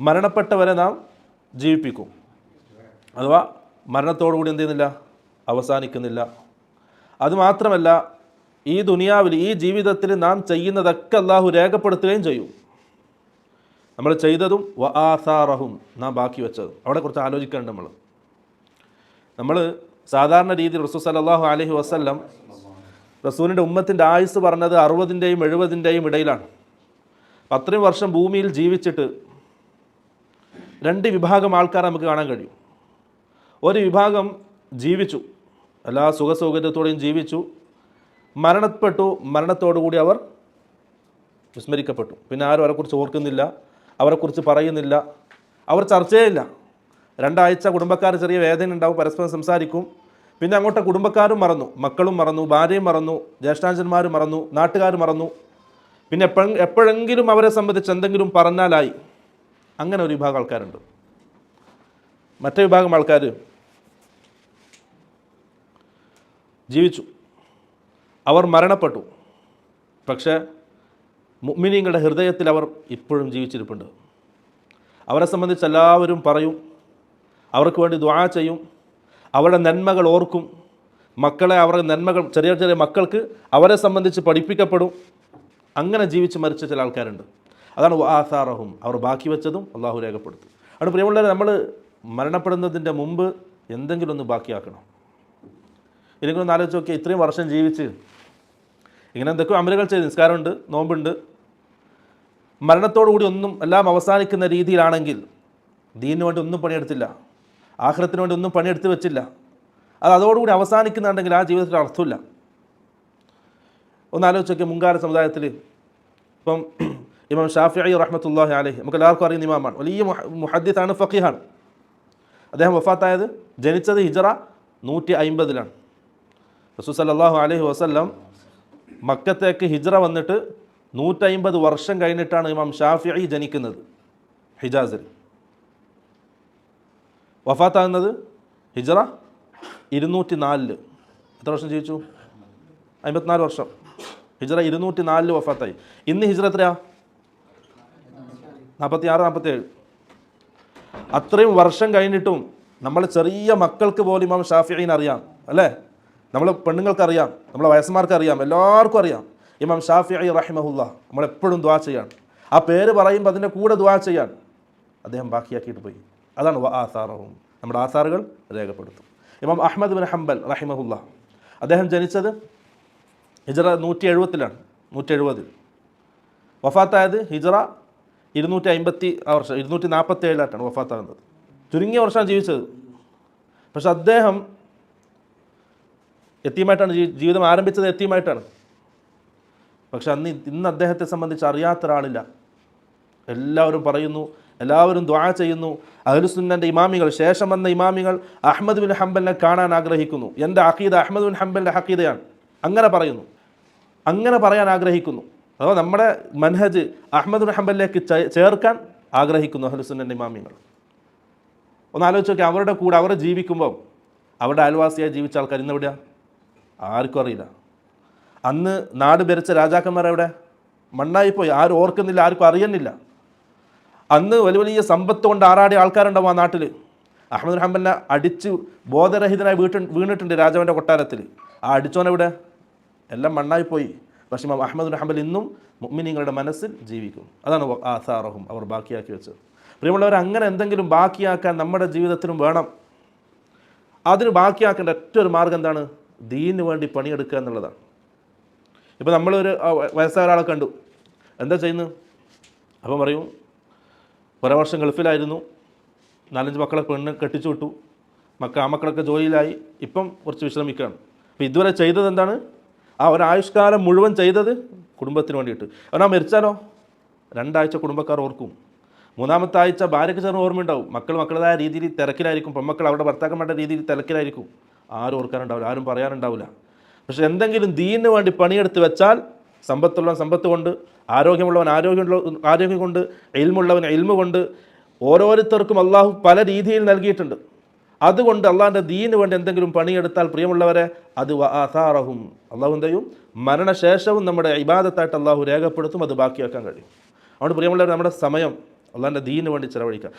മരണപ്പെട്ടവരെ നാം ജീവിപ്പിക്കും. അഥവാ മരണത്തോടുകൂടി എന്ത് ചെയ്യുന്നില്ല? അവസാനിക്കുന്നില്ല. അതുമാത്രമല്ല ഈ ദുനിയാവിൽ ഈ ജീവിതത്തിൽ നാം ചെയ്യുന്നതൊക്കെ അള്ളാഹു രേഖപ്പെടുത്തുകയും ചെയ്യും. നമ്മൾ ചെയ്തതും വ ആസാറഹും നാം ബാക്കി വെച്ചതും. അവിടെ കുറച്ച് ആലോചിക്കേണ്ട നമ്മൾ. നമ്മൾ സാധാരണ രീതിയിൽ റസൂൽ സല്ലല്ലാഹു അലഹി വസ്ല്ലം റസൂലിന്റെ ഉമ്മത്തിന്റെ ആയുസ് പറഞ്ഞത് അറുപതിന്റെയും എഴുപതിന്റെയും ഇടയിലാണ്. അത്രയും വർഷം ഭൂമിയിൽ ജീവിച്ചിട്ട് രണ്ട് വിഭാഗം ആൾക്കാർ നമുക്ക് കാണാൻ കഴിയും. ഒരു വിഭാഗം ജീവിച്ചു എല്ലാ സുഖസൗകര്യത്തോടെയും ജീവിച്ചു മരണപ്പെട്ടു മരണത്തോടുകൂടി അവർ വിസ്മരിക്കപ്പെട്ടു. പിന്നെ ആരും അവരെക്കുറിച്ച് ഓർക്കുന്നില്ല അവരെക്കുറിച്ച് പറയുന്നില്ല അവർ ചർച്ചയില്ല. രണ്ടാഴ്ച കുടുംബക്കാർ ചെറിയ വേദന ഉണ്ടാവും പരസ്പരം സംസാരിക്കും. പിന്നെ അങ്ങോട്ട് കുടുംബക്കാരും മറന്നു മക്കളും മറന്നു ഭാര്യയും മറന്നു ജ്യേഷ്ഠാഞ്ചന്മാരും മറന്നു നാട്ടുകാർ മറന്നു. പിന്നെ എപ്പോഴും എപ്പോഴെങ്കിലും അവരെ സംബന്ധിച്ച് എന്തെങ്കിലും പറഞ്ഞാലായി. അങ്ങനെ ഒരു വിഭാഗം ആൾക്കാരുണ്ട്. മറ്റേ വിഭാഗം ആൾക്കാർ ജീവിച്ചു. അവർ മരണപ്പെട്ടു. പക്ഷേ മുഅ്മിനീങ്ങളുടെ ഹൃദയത്തിൽ അവർ ഇപ്പോഴും ജീവിച്ചിരിപ്പുണ്ട്. അവരെ സംബന്ധിച്ച് എല്ലാവരും പറയും അവർക്ക് വേണ്ടി ദ്വാ ചെയ്യും അവരുടെ നന്മകൾ ഓർക്കും. മക്കളെ അവരുടെ നന്മകൾ ചെറിയ ചെറിയ മക്കൾക്ക് അവരെ സംബന്ധിച്ച് പഠിപ്പിക്കപ്പെടും. അങ്ങനെ ജീവിച്ച് മരിച്ച ചില ആൾക്കാരുണ്ട്. അതാണ് ആസാറഹും. അവർ ബാക്കി വെച്ചതും അള്ളാഹു രേഖപ്പെടുത്തും. അതുകൊണ്ട് പ്രിയമുള്ളവരെ നമ്മൾ മരണപ്പെടുന്നതിന്റെ മുമ്പ് എന്തെങ്കിലും ഒന്ന് ബാക്കിയാക്കണം. ഇല്ലെങ്കിൽ ഒന്ന് ആലോചിച്ച് നോക്കിയാൽ ഇത്രയും വർഷം ജീവിച്ച് ഇങ്ങനെ എന്തൊക്കെയോ അമലുകൾ ചെയ്ത് നിസ്കാരമുണ്ട് നോമ്പുണ്ട്. മരണത്തോടുകൂടി ഒന്നും എല്ലാം അവസാനിക്കുന്ന രീതിയിലാണെങ്കിൽ ദീനിന് വേണ്ടി ഒന്നും പണിയെടുത്തില്ല. ആഹ്ലത്തിന് വേണ്ടി ഒന്നും പണിയെടുത്ത് വെച്ചില്ല. അത് അതോടുകൂടി അവസാനിക്കുന്നുണ്ടെങ്കിൽ ആ ജീവിതത്തിൽ അർത്ഥമില്ല. ഒന്ന് ആലോചിച്ച് നോക്കിയാൽ മുൻകാല സമുദായത്തിൽ ഇപ്പം ഇമാം ഷാഫി റഹ്മത്തുല്ലാഹി അലഹി. നമുക്ക് എല്ലാവർക്കും അറിയുന്ന ഇമാമാണ്. വലിയ മുഹദ്ദിത്താണ് ഫക്കീഹാണ് അദ്ദേഹം വഫാത്തായത് ജനിച്ചത് ഹിജറ നൂറ്റി അയിമ്പതിലാണ് റസൂ സല്ലല്ലാഹു അലൈഹി വസല്ലം മക്കത്തേക്ക് ഹിജറ വന്നിട്ട് നൂറ്റമ്പത് വർഷം കഴിഞ്ഞിട്ടാണ് ഇമാം ഷാഫിഇ ജനിക്കുന്നത് ഹിജാസിൽ. വഫാത്താകുന്നത് ഹിജറ ഇരുന്നൂറ്റി നാലിൽ എത്ര വർഷം ജീവിച്ചു അമ്പത്തിനാല് വർഷം. ഹിജറ ഇരുന്നൂറ്റി നാലിൽ വഫാത്തായി. ഇന്ന് ഹിജറ എത്രയാ? നാൽപ്പത്തി ആറ് നാൽപ്പത്തേഴ് അത്രയും വർഷം കഴിഞ്ഞിട്ടും നമ്മൾ ചെറിയ മക്കൾക്ക് പോലും ഇമാം ഷാഫിഈനെ അറിയാം അല്ലേ? നമ്മൾ പെണ്ണുങ്ങൾക്ക് അറിയാം നമ്മളെ വയസ്സന്മാർക്ക് അറിയാം എല്ലാവർക്കും അറിയാം. ഇമാം ഷാഫിഇ റഹിമഹുല്ല നമ്മളെപ്പോഴും ദ്വാ ചെയ്യാൻ ആ പേര് പറയുമ്പോൾ അതിന്റെ കൂടെ ദ്വാ ചെയ്യാൻ അദ്ദേഹം ബാക്കിയാക്കിയിട്ട് പോയി. അതാണ് ആസാറവും നമ്മുടെ ആസാറുകൾ രേഖപ്പെടുത്തും. ഇമാം അഹമ്മദ് ബിൻ ഹംബൽ റഹിമഹുല്ല അദ്ദേഹം ജനിച്ചത് ഹിജറ നൂറ്റി എഴുപത്തിലാണ് നൂറ്റി എഴുപതിൽ വഫാത്തായത് ഹിജറ ഇരുന്നൂറ്റി അമ്പത്തി ആ വർഷം ഇരുന്നൂറ്റി നാൽപ്പത്തി ഏഴിലായിട്ടാണ് വഫാത്താകുന്നത്. ചുരുങ്ങിയ വർഷമാണ് ജീവിച്ചത്. പക്ഷെ അദ്ദേഹം എത്തിയുമായിട്ടാണ് ജീവിതം ആരംഭിച്ചത് എത്തിയുമായിട്ടാണ്. പക്ഷെ അന്ന് ഇന്ന് അദ്ദേഹത്തെ സംബന്ധിച്ച് അറിയാത്ത ഒരാളില്ല എല്ലാവരും പറയുന്നു എല്ലാവരും ദ്വാ ചെയ്യുന്നു. അഹ്ലുസുന്നന്റെ ഇമാമികൾ ശേഷം വന്ന ഇമാമികൾ അഹമ്മദ് ബിൻ ഹംബലിനെ കാണാൻ ആഗ്രഹിക്കുന്നു. എന്റെ അഖീദ അഹമ്മദ് ബിൻ ഹംബലിന്റെ ഹക്കീദയാണ് അങ്ങനെ പറയുന്നു. അങ്ങനെ പറയാൻ ആഗ്രഹിക്കുന്നു. അഥവാ നമ്മുടെ മൻഹജ് അഹമ്മദ് ഹംബലിലേക്ക് ചേർക്കാൻ ആഗ്രഹിക്കുന്നു അഹ്ലുസുന്നന്റെ ഇമാമിങ്ങൾ ഒന്ന് ആലോചിച്ച് നോക്കി അവരുടെ കൂടെ അവർ ജീവിക്കുമ്പോൾ അവരുടെ അയൽവാസിയായി ജീവിച്ച ആൾക്കാർ ഇന്ന് എവിടെയാണ് ആർക്കും അറിയില്ല. അന്ന് നാട് ഭരിച്ച രാജാക്കന്മാരെവിടെ മണ്ണായിപ്പോയി. ആരും ഓർക്കുന്നില്ല ആർക്കും അറിയുന്നില്ല. അന്ന് വലിയ വലിയ സമ്പത്ത് കൊണ്ട് ആറാടിയ ആൾക്കാരുണ്ടാവും ആ നാട്ടിൽ അഹമ്മദ് ഹംബലിനെ അടിച്ച് ബോധരഹിതനായി വീട്ട് വീണിട്ടുണ്ട് രാജാവിന്റെ കൊട്ടാരത്തിൽ ആ അടിച്ചോനെവിടെ എല്ലാം മണ്ണായിപ്പോയി. പക്ഷേ ഇമാം അഹമ്മദ് ഹംബൽ ഇന്നും മുഅ്മിനീങ്ങളുടെ മനസ്സിൽ ജീവിക്കും. അതാണ് ആസാറഹും അവർ ബാക്കിയാക്കി വെച്ചത്. പ്രിയമുള്ളവർ അങ്ങനെ എന്തെങ്കിലും ബാക്കിയാക്കാൻ നമ്മുടെ ജീവിതത്തിനും വേണം. അതിന് ബാക്കിയാക്കേണ്ട ഏറ്റവും ഒരു മാർഗം എന്താണ്? ദീനിന് വേണ്ടി പണിയെടുക്കുക എന്നുള്ളതാണ്. ഇപ്പോൾ നമ്മളൊരു വയസ്സായ ഒരാളെ കണ്ടു. എന്താ ചെയ്യുന്നത്? അപ്പം പറയും കുറേ വർഷം ഗൾഫിലായിരുന്നു. നാലഞ്ച് മക്കളെ പെണ്ണ് കെട്ടിച്ചു വിട്ടു. മക്ക ആ മക്കളൊക്കെ ജോലിയിലായി. ഇപ്പം കുറച്ച് വിശ്രമിക്കുകയാണ്. അപ്പോൾ ഇതുവരെ ചെയ്തത് എന്താണ്? ആ ഒരായുഷ്കാലം മുഴുവൻ ചെയ്തത് കുടുംബത്തിന് വേണ്ടിയിട്ട്. അവനാ മരിച്ചാലോ? രണ്ടാഴ്ച കുടുംബക്കാർ ഓർക്കും. മൂന്നാമത്തെ ആഴ്ച ഭാര്യയ്ക്ക് ചേർന്ന് ഓർമ്മയുണ്ടാവും. മക്കൾ മക്കളുടേതായ രീതിയിൽ തിരക്കിലായിരിക്കും. പെൺമക്കൾ അവരുടെ ഭർത്താക്കന്മാരുടെ രീതിയിൽ തിരക്കിലായിരിക്കും. ആരും ഓർക്കാനുണ്ടാവില്ല ആരും പറയാനുണ്ടാവില്ല പക്ഷെ എന്തെങ്കിലും ദീനിന് വേണ്ടി പണിയെടുത്ത് വെച്ചാൽ സമ്പത്തുള്ളവൻ സമ്പത്ത് കൊണ്ട് ആരോഗ്യമുള്ളവൻ ആരോഗ്യമുള്ള ആരോഗ്യം കൊണ്ട് എൽമുള്ളവൻ എൽമ കൊണ്ട് ഓരോരുത്തർക്കും അള്ളാഹു പല രീതിയിൽ നൽകിയിട്ടുണ്ട്. അതുകൊണ്ട് അള്ളാഹിന്റെ ദീന് വേണ്ടി എന്തെങ്കിലും പണിയെടുത്താൽ പ്രിയമുള്ളവരെ അത് അസാറഹും അള്ളാഹു എന്തെയും മരണശേഷവും നമ്മുടെ ഇബാദത്തായിട്ട് അള്ളാഹു രേഖപ്പെടുത്തും അത് ബാക്കിയാക്കാൻ കഴിയും. അതുകൊണ്ട് പ്രിയമുള്ളവർ നമ്മുടെ സമയം അള്ളാഹിന്റെ ദീന് വേണ്ടി ചിലവഴിക്കുക.